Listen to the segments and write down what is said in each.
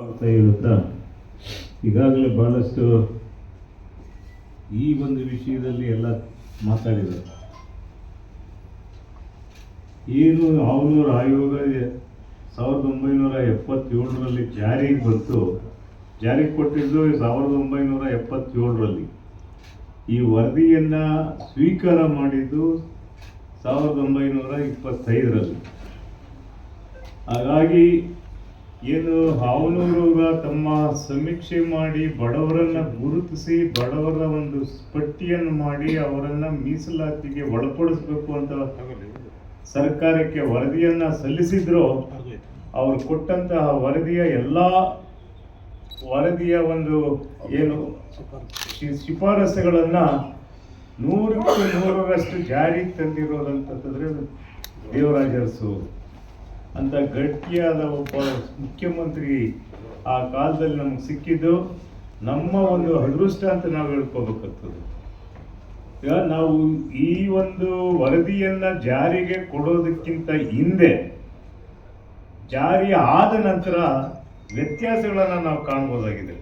ಆಗ್ತಾ ಇರುತ್ತಾ ಈಗಾಗಲೇ ಬಹಳಷ್ಟು ಈ ಒಂದು ವಿಷಯದಲ್ಲಿ ಎಲ್ಲ ಮಾತಾಡಿದರು. ಏನು ಅವನೂರು ಆಯೋಗ ಸಾವಿರದ ಒಂಬೈನೂರ ಎಪ್ಪತ್ತೇಳರಲ್ಲಿ ಜಾರಿಗೆ ಬಂತು. ಜಾರಿಗೆ ಕೊಟ್ಟಿದ್ದು ಸಾವಿರದ ಒಂಬೈನೂರ ಎಪ್ಪತ್ತೇಳರಲ್ಲಿ. ಈ ವರದಿಯನ್ನು ಸ್ವೀಕಾರ ಮಾಡಿದ್ದು ಸಾವಿರದ ಒಂಬೈನೂರ ಇಪ್ಪತ್ತೈದರಲ್ಲಿ. ಹಾಗಾಗಿ ಏನು ಹಾವನೂರು ತಮ್ಮ ಸಮೀಕ್ಷೆ ಮಾಡಿ ಬಡವರನ್ನ ಗುರುತಿಸಿ ಬಡವರ ಒಂದು ಪಟ್ಟಿಯನ್ನು ಮಾಡಿ ಅವರನ್ನ ಮೀಸಲಾತಿಗೆ ಒಳಪಡಿಸಬೇಕು ಅಂತ ಸರ್ಕಾರಕ್ಕೆ ವರದಿಯನ್ನ ಸಲ್ಲಿಸಿದ್ರು ಅವರು ಕೊಟ್ಟಂತಹ ವರದಿಯ ಎಲ್ಲಾ ವರದಿಯ ಒಂದು ಏನು ಶಿಫಾರಸುಗಳನ್ನು ನೂರಕ್ಕೆ ನೂರರಷ್ಟು ಜಾರಿಗೆ ತಂದಿರೋದಂತಂದ್ರೆ ದೇವರಾಜ ಅರಸು ಅಂತ ಗಟ್ಟಿಯಾದ ಒಬ್ಬ ಮುಖ್ಯಮಂತ್ರಿ ಆ ಕಾಲದಲ್ಲಿ ನಮಗೆ ಸಿಕ್ಕಿದ್ದು ನಮ್ಮ ಒಂದು ಅದೃಷ್ಟ ಅಂತ ನಾವು ಹೇಳ್ಕೋಬೇಕಾಗ್ತದೆ. ನಾವು ಈ ಒಂದು ವರದಿಯನ್ನು ಜಾರಿಗೆ ಕೊಡೋದಕ್ಕಿಂತ ಹಿಂದೆ ಜಾರಿ ಆದ ನಂತರ ವ್ಯತ್ಯಾಸಗಳನ್ನು ನಾವು ಕಾಣ್ಬೋದಾಗಿದೆ.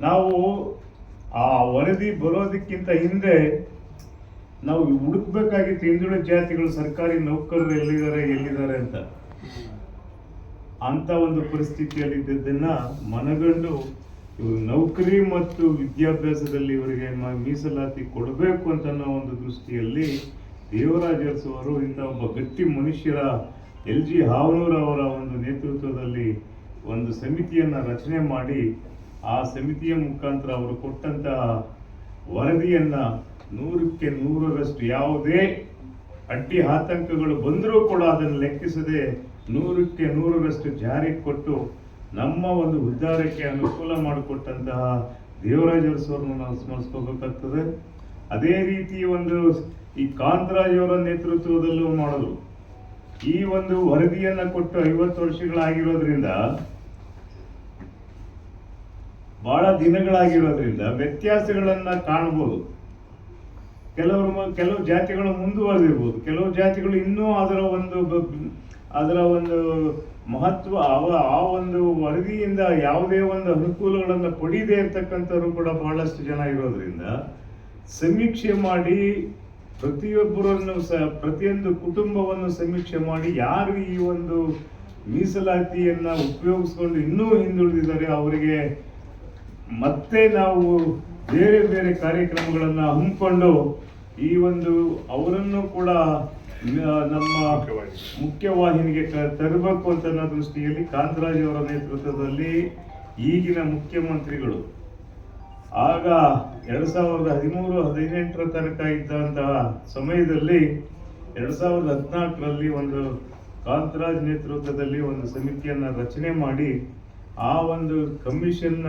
ನಾವು ಆ ವರದಿ ಬರೋದಕ್ಕಿಂತ ಹಿಂದೆ ನಾವು ಹುಡುಕ್ಬೇಕಾಗಿತ್ತು ಹಿಂದುಳಿದ ಜಾತಿಗಳು ಸರ್ಕಾರಿ ನೌಕರರು ಎಲ್ಲಿದ್ದಾರೆ ಎಲ್ಲಿದ್ದಾರೆ ಅಂತ. ಅಂತ ಒಂದು ಪರಿಸ್ಥಿತಿಯಲ್ಲಿ ಇದ್ದದ್ದನ್ನ ಮನಗಂಡು ಇವರು ನೌಕರಿ ಮತ್ತು ವಿದ್ಯಾಭ್ಯಾಸದಲ್ಲಿ ಇವರಿಗೆ ಮೀಸಲಾತಿ ಕೊಡಬೇಕು ಅಂತ ಒಂದು ದೃಷ್ಟಿಯಲ್ಲಿ ದೇವರಾಜ ಅವರು ಇಂಥ ಒಬ್ಬ ಗಟ್ಟಿ ಮನುಷ್ಯರ ಎಲ್ ಜಿ ಹಾವನೂರ್ ಅವರ ಒಂದು ನೇತೃತ್ವದಲ್ಲಿ ಒಂದು ಸಮಿತಿಯನ್ನ ರಚನೆ ಮಾಡಿ ಆ ಸಮಿತಿಯ ಮುಖಾಂತರ ಅವರು ಕೊಟ್ಟಂತಹ ವರದಿಯನ್ನ ನೂರಕ್ಕೆ ನೂರರಷ್ಟು ಯಾವುದೇ ಅಡ್ಡಿ ಆತಂಕಗಳು ಬಂದರೂ ಕೂಡ ಅದನ್ನು ಲೆಕ್ಕಿಸದೆ ನೂರಕ್ಕೆ ನೂರರಷ್ಟು ಜಾರಿ ಕೊಟ್ಟು ನಮ್ಮ ಒಂದು ಉದ್ಧಾರಕ್ಕೆ ಅನುಕೂಲ ಮಾಡಿಕೊಟ್ಟಂತಹ ದೇವರಾಜ ಅರಸವ್ರನ್ನ ನಾವು ಸ್ಮರಿಸ್ಕೋಬೇಕಾಗ್ತದೆ. ಅದೇ ರೀತಿ ಒಂದು ಈ ಕಾಂತರಾಜವರ ನೇತೃತ್ವದಲ್ಲೂ ಮಾಡಿದ್ರು ಈ ಒಂದು ವರದಿಯನ್ನ ಕೊಟ್ಟು ಐವತ್ತು ವರ್ಷಗಳಾಗಿರೋದ್ರಿಂದ ಬಹಳ ದಿನಗಳಾಗಿರೋದ್ರಿಂದ ವ್ಯತ್ಯಾಸಗಳನ್ನು ಕಾಣಬಹುದು ಕೆಲವರು ಕೆಲವು ಜಾತಿಗಳು ಮುಂದುವರೆದಿರ್ಬೋದು. ಕೆಲವು ಜಾತಿಗಳು ಇನ್ನೂ ಅದರ ಒಂದು ಅದರ ಒಂದು ಮಹತ್ವ, ಅವ, ಆ ಒಂದು ವರದಿಯಿಂದ ಯಾವುದೇ ಒಂದು ಅನುಕೂಲಗಳನ್ನು ಪಡೀದೇ ಇರ್ತಕ್ಕಂಥವ್ರು ಕೂಡ ಬಹಳಷ್ಟು ಜನ ಇರೋದ್ರಿಂದ ಸಮೀಕ್ಷೆ ಮಾಡಿ ಪ್ರತಿಯೊಬ್ಬರನ್ನು ಸಹ ಪ್ರತಿಯೊಂದು ಕುಟುಂಬವನ್ನು ಸಮೀಕ್ಷೆ ಮಾಡಿ ಯಾರು ಈ ಒಂದು ಮೀಸಲಾತಿಯನ್ನ ಉಪಯೋಗಿಸ್ಕೊಂಡು ಇನ್ನೂ ಹಿಂದುಳಿದಿದ್ದಾರೆ ಅವರಿಗೆ ಮತ್ತೆ ನಾವು ಬೇರೆ ಬೇರೆ ಕಾರ್ಯಕ್ರಮಗಳನ್ನು ಹಮ್ಮಿಕೊಂಡು ಈ ಒಂದು ಅವರನ್ನು ಕೂಡ ನಮ್ಮ ಮುಖ್ಯವಾಹಿನಿಗೆ ತರಬೇಕು ಅಂತ ಅನ್ನೋ ದೃಷ್ಟಿಯಲ್ಲಿ ಕಾಂತರಾಜ್ ಅವರ ನೇತೃತ್ವದಲ್ಲಿ ಈಗಿನ ಮುಖ್ಯಮಂತ್ರಿಗಳು. ಆಗ ಎರಡು ಸಾವಿರದ ಹದಿಮೂರು, ಹದಿನೆಂಟರ ತನಕ ಇದ್ದಂತಹ ಸಮಯದಲ್ಲಿ ಎರಡು ಸಾವಿರದ ಹದಿನಾಲ್ಕರಲ್ಲಿ ಒಂದು ಕಾಂತರಾಜ್ ನೇತೃತ್ವದಲ್ಲಿ ಒಂದು ಸಮಿತಿಯನ್ನ ರಚನೆ ಮಾಡಿ ಆ ಒಂದು ಕಮಿಷನ್ನ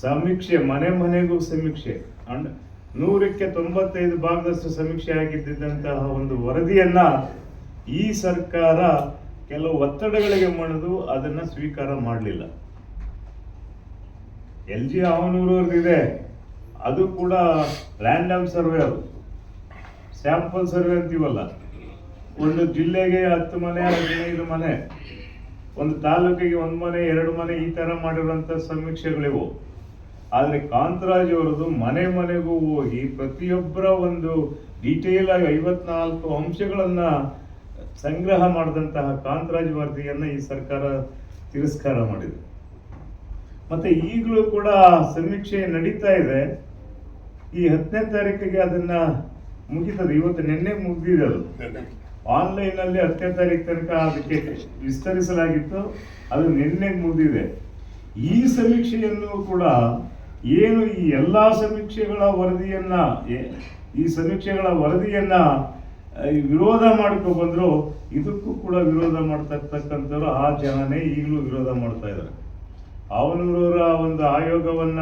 ಸಮೀಕ್ಷೆ, ಮನೆ ಮನೆಗೂ ಸಮೀಕ್ಷೆ. ಅಂಡ್ ನೂರಕ್ಕೆ ತೊಂಬತ್ತೈದು ಭಾಗದಷ್ಟು ಸಮೀಕ್ಷೆ ಆಗಿದ್ದಂತಹ ಒಂದು ವರದಿಯನ್ನ ಈ ಸರ್ಕಾರ ಕೆಲವು ಒತ್ತಡಗಳಿಗೆ ಮಣಿದು ಅದನ್ನ ಸ್ವೀಕಾರ ಮಾಡಲಿಲ್ಲ. ಎಲ್ ಜಿ ಅವನೂರವ್ರದ್ದಿದೆ ಅದು ಕೂಡ ರ್ಯಾಂಡಮ್ ಸರ್ವೆ ಅದು. ಸ್ಯಾಂಪಲ್ ಸರ್ವೆ ಅಂತೀವಲ್ಲ. ಒಂದು ಜಿಲ್ಲೆಗೆ ಹತ್ತು ಮನೆ, ಹದಿನೈದು ಮನೆ. ಒಂದು ತಾಲೂಕಿಗೆ ಒಂದು ಮನೆ, ಎರಡು ಮನೆ ಈ ತರ ಮಾಡಿರುವಂತ ಸಮೀಕ್ಷೆಗಳಿವು. ಆದ್ರೆ ಕಾಂತರಾಜ್ ಅವರದು ಮನೆ ಮನೆಗೂ ಹೋಗಿ ಪ್ರತಿಯೊಬ್ಬರ ಒಂದು ಡೀಟೇಲ್ ಆಗಿ ಐವತ್ನಾಲ್ಕು ಅಂಶಗಳನ್ನು ಸಂಗ್ರಹ ಮಾಡಿದಂತಹ ಕಾಂತರಾಜ್ ವರದಿಯನ್ನ ಈ ಸರ್ಕಾರ ತಿರಸ್ಕಾರ ಮಾಡಿದೆ. ಮತ್ತೆ ಈಗಲೂ ಕೂಡ ಸಮೀಕ್ಷೆ ನಡೀತಾ ಇದೆ. ಈ ಹತ್ತನೇ ತಾರೀಕಿಗೆ ಅದನ್ನ ಮುಗಿತದೆ. ಇವತ್ತು ನಿನ್ನೆ ಮುಗಿದಿದೆ ಅದು. ಆನ್ಲೈನ್ ಅಲ್ಲಿ ಹತ್ತನೇ ತಾರೀಕು ತನಕ ಅದಕ್ಕೆ ವಿಸ್ತರಿಸಲಾಗಿತ್ತು. ಅದು ನಿನ್ನೆ ಮುಗಿದಿದೆ. ಈ ಸಮೀಕ್ಷೆಯನ್ನು ಕೂಡ ಏನು ಈ ಎಲ್ಲ ಸಮೀಕ್ಷೆಗಳ ವರದಿಯನ್ನ ಈ ಸಮೀಕ್ಷೆಗಳ ವರದಿಯನ್ನ ವಿರೋಧ ಮಾಡ್ಕೊ ಬಂದ್ರು ಇದಕ್ಕೂ ಕೂಡ ವಿರೋಧ ಮಾಡ್ತಕ್ಕಂಥವ್ರು ಆ ಜನನೇ ಈಗಲೂ ವಿರೋಧ ಮಾಡ್ತಾ ಇದ್ದಾರೆ. ಅವನೂರವರ ಒಂದು ಆಯೋಗವನ್ನ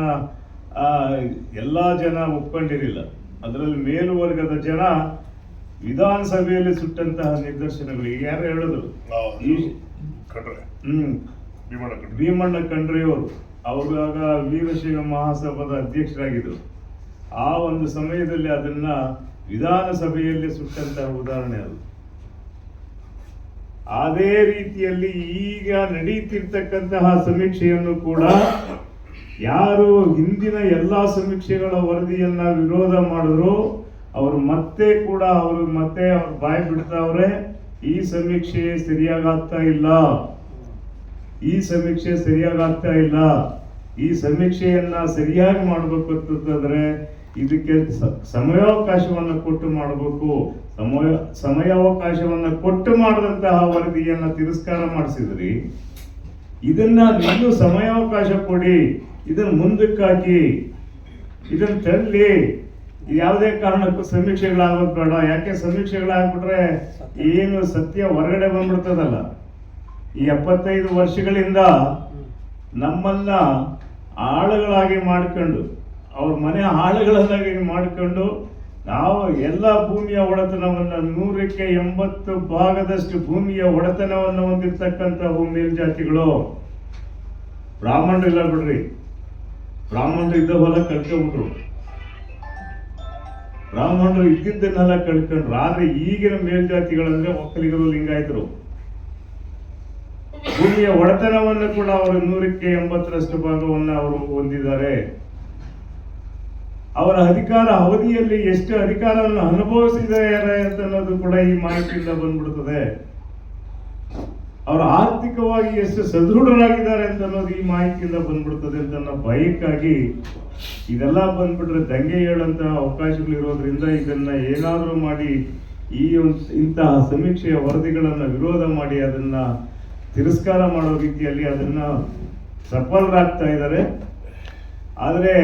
ಎಲ್ಲ ಎಲ್ಲಾ ಜನ ಒಪ್ಕೊಂಡಿರಲಿಲ್ಲ. ಅದರಲ್ಲಿ ಮೇಲುವರ್ಗದ ಜನ ವಿಧಾನಸಭೆಯಲ್ಲಿ ಸುಟ್ಟಂತಹ ನಿದರ್ಶನಗಳು. ಈಗ ಯಾರು ಹೇಳಿದ್ರು ಭೀಮಣ್ಣ ಕಂಡ್ರೆ ಆಗ ವೀರಶೈವ ಮಹಾಸಭಾದ ಅಧ್ಯಕ್ಷರಾಗಿದ್ದರು. ಆ ಒಂದು ಸಮಯದಲ್ಲಿ ಅದನ್ನ ವಿಧಾನಸಭೆಯಲ್ಲಿ ಸುಟ್ಟಂತಹ ಉದಾಹರಣೆ ಅದು. ಅದೇ ರೀತಿಯಲ್ಲಿ ಈಗ ನಡೀತಿರ್ತಕ್ಕಂತಹ ಸಮೀಕ್ಷೆಯನ್ನು ಕೂಡ ಯಾರು ಹಿಂದಿನ ಎಲ್ಲಾ ಸಮೀಕ್ಷೆಗಳ ವರದಿಯನ್ನ ವಿರೋಧ ಮಾಡಿದ್ರು ಅವರು ಮತ್ತೆ ಕೂಡ ಅವರು ಮತ್ತೆ ಅವ್ರು ಬಾಯಿ ಬಿಡ್ತಾವ್ರೆ, ಈ ಸಮೀಕ್ಷೆ ಸರಿಯಾಗಾಗ್ತಾ ಇಲ್ಲ. ಈ ಸಮೀಕ್ಷೆ ಸರಿಯಾಗಿ ಆಗ್ತಾ ಇಲ್ಲ. ಈ ಸಮೀಕ್ಷೆಯನ್ನ ಸರಿಯಾಗಿ ಮಾಡ್ಬೇಕು ಅಂತಂದ್ರೆ ಇದಕ್ಕೆ ಸಮಯಾವಕಾಶವನ್ನು ಕೊಟ್ಟು ಮಾಡಬೇಕು. ಸಮಯ, ಸಮಯಾವಕಾಶವನ್ನ ಕೊಟ್ಟು ಮಾಡಿದಂತಹ ವರದಿಯನ್ನು ತಿರಸ್ಕಾರ ಮಾಡಿಸಿದ್ರಿ. ಇದನ್ನ ನೀವು ಸಮಯಾವಕಾಶ ಕೊಡಿ. ಇದನ್ನು ಮುಂದಕ್ಕಾಗಿ ಇದನ್ನು ತಳ್ಳಿ. ಯಾವುದೇ ಕಾರಣಕ್ಕೂ ಸಮೀಕ್ಷೆಗಳಾಗೋದು ಬೇಡ. ಯಾಕೆ ಸಮೀಕ್ಷೆಗಳಾಗ್ಬಿಟ್ರೆ ಏನು ಸತ್ಯ ಹೊರಗಡೆ ಬಂದ್ಬಿಡ್ತದಲ್ಲ. ಈ ಎಪ್ಪತ್ತೈದು ವರ್ಷಗಳಿಂದ ನಮ್ಮನ್ನ ಆಳುಗಳಾಗಿ ಮಾಡ್ಕೊಂಡು, ಅವ್ರ ಮನೆ ಆಳುಗಳನ್ನಾಗಿ ಮಾಡಿಕೊಂಡು, ನಾವು ಎಲ್ಲ ಭೂಮಿಯ ಒಡೆತನವನ್ನು ನೂರಕ್ಕೆ ಎಂಬತ್ತು ಭಾಗದಷ್ಟು ಭೂಮಿಯ ಒಡೆತನವನ್ನು ಹೊಂದಿರತಕ್ಕಂತಹ ಮೇಲ್ಜಾತಿಗಳು. ಬ್ರಾಹ್ಮಣರು ಇಲ್ಲ ಬಿಡ್ರಿ. ಬ್ರಾಹ್ಮಣರು ಇದ್ದ ಹೊಲ ಕಳ್ಕೊಂಡ್ಬಿಟ್ರು. ಬ್ರಾಹ್ಮಣರು ಇದ್ದಿದ್ದನ್ನೆಲ್ಲ ಕಳ್ಕೊಂಡ್ರು. ಆದರೆ ಈಗಿನ ಮೇಲ್ಜಾತಿಗಳಂದ್ರೆ ಒಕ್ಕಲಿಗರು ಲಿಂಗಾಯತರು. ಭೂಮಿಯ ಒಡೆತನವನ್ನು ಕೂಡ ಅವರು ನೂರಕ್ಕೆ ಎಂಬತ್ತರಷ್ಟು ಭಾಗವನ್ನು ಅವರು ಹೊಂದಿದ್ದಾರೆ. ಅವರ ಅಧಿಕಾರ ಅವಧಿಯಲ್ಲಿ ಎಷ್ಟು ಅಧಿಕಾರವನ್ನು ಅನುಭವಿಸಿದ್ದಾರೆ ಅಂತ ಅನ್ನೋದು ಕೂಡ ಈ ಮಾಹಿತಿಯಿಂದ ಬಂದ್ಬಿಡುತ್ತದೆ ಅವರು ಆರ್ಥಿಕವಾಗಿ ಎಷ್ಟು ಸದೃಢರಾಗಿದ್ದಾರೆ ಅಂತ ಅನ್ನೋದು ಈ ಮಾಹಿತಿಯಿಂದ ಬಂದ್ಬಿಡ್ತದೆ ಅಂತ ಅನ್ನೋ ಭಯಕ್ಕಾಗಿ ಇದೆಲ್ಲ ಬಂದ್ಬಿಟ್ರೆ ದಂಗೆ ಹೇಳಂತ ಅವಕಾಶಗಳಿರೋದ್ರಿಂದ ಇದನ್ನ ಏನಾದರೂ ಮಾಡಿ ಈ ಒಂದು ಇಂತಹ ಸಮೀಕ್ಷೆಯ ವರದಿಗಳನ್ನ ವಿರೋಧ ಮಾಡಿ ಅದನ್ನ ತಿರಸ್ಕಾರ ಮಾಡೋ ರೀತಿಯಲ್ಲಿ ಅದನ್ನ ಸಫಲರಾಗ್ತಾ ಇದ್ದಾರೆ. ಆದರೆ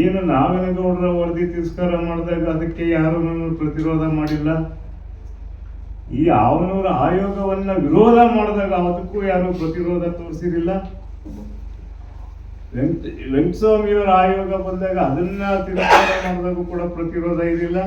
ಏನು ನಾಗನಗೌಡರ ವರದಿ ತಿರಸ್ಕಾರ ಮಾಡಿದಾಗ ಅದಕ್ಕೆ ಯಾರು ಪ್ರತಿರೋಧ ಮಾಡಿಲ್ಲ? ಈ ಅವನವರ ಆಯೋಗವನ್ನ ವಿರೋಧ ಮಾಡಿದಾಗ ಅದಕ್ಕೂ ಯಾರು ಪ್ರತಿರೋಧ ತೋರಿಸಿರಲಿಲ್ಲ? ವೆಂಕ, ವೆಂಕಟಸ್ವಾಮಿಯವರ ಆಯೋಗ ಬಂದಾಗ ಅದನ್ನ ತಿರಸ್ಕಾರ ಮಾಡಿದಾಗೂ ಕೂಡ ಪ್ರತಿರೋಧ ಇರಲಿಲ್ಲ.